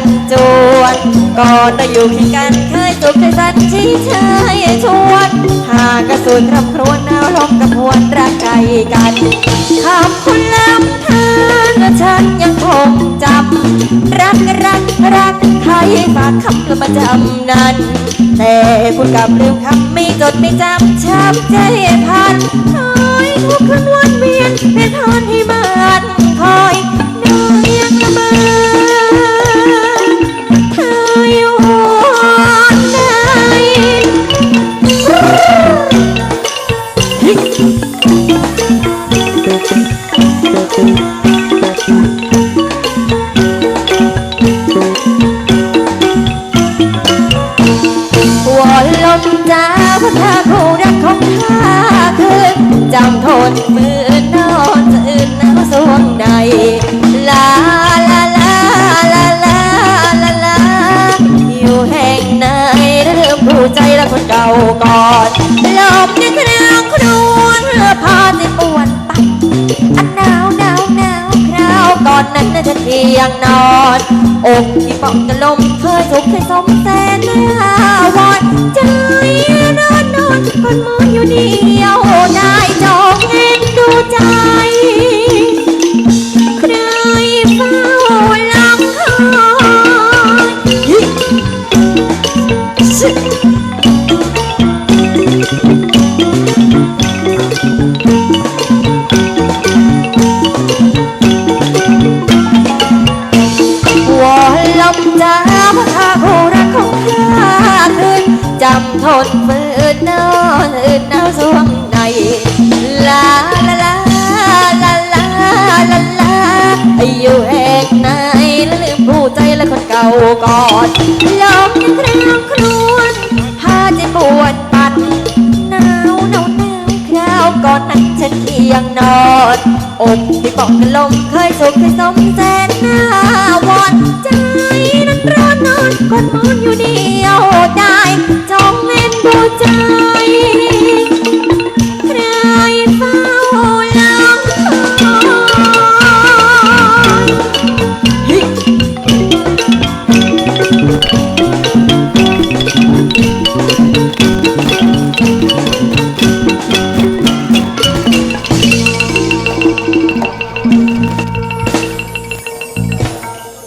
นจวนก่อนเราอยู่เคียงกันเคยสุขเคยสันชี้เชยชวน หากกระสุนรำครวญเอาลมกับพวนรักไกลกันคำคุณลำทานและฉันยังคงจำรักรักรักใครฝากคำและมาจำนั้น แต่คุณกลับลืมคำไม่จดไม่จำช้ำใจพัน วอนลมจ้าพุทธาคู่รักของข้าคืนจำทนมือนอนสะอื่นหนาวสวงใด ลาลาลาลาลาลาลาอยู่แห่งไหนเริ่มผู้ใจและคนเก่าก่อนลมในครางครวนพาติปวนปั ยงนอนอกที่ปองกระลมเคยทุกข์เคยสมแสนหาวอนใจนำทนฝืดเนาอืดหนาวสวงในลาลาลาลาลาลาลาอยู่แหกไหนแล้วลืมผู้ใจและคนเก่าก่อนลมยังครางครวนพาใจปวดปัดหนาวหนาวหนาวคราวก่อนนั้นฉันเอียงนอนอบที่ปอกกันลมเคยสุขเคยสมแสนหน้าวอนใจนั้นร้อนนอนคนมอน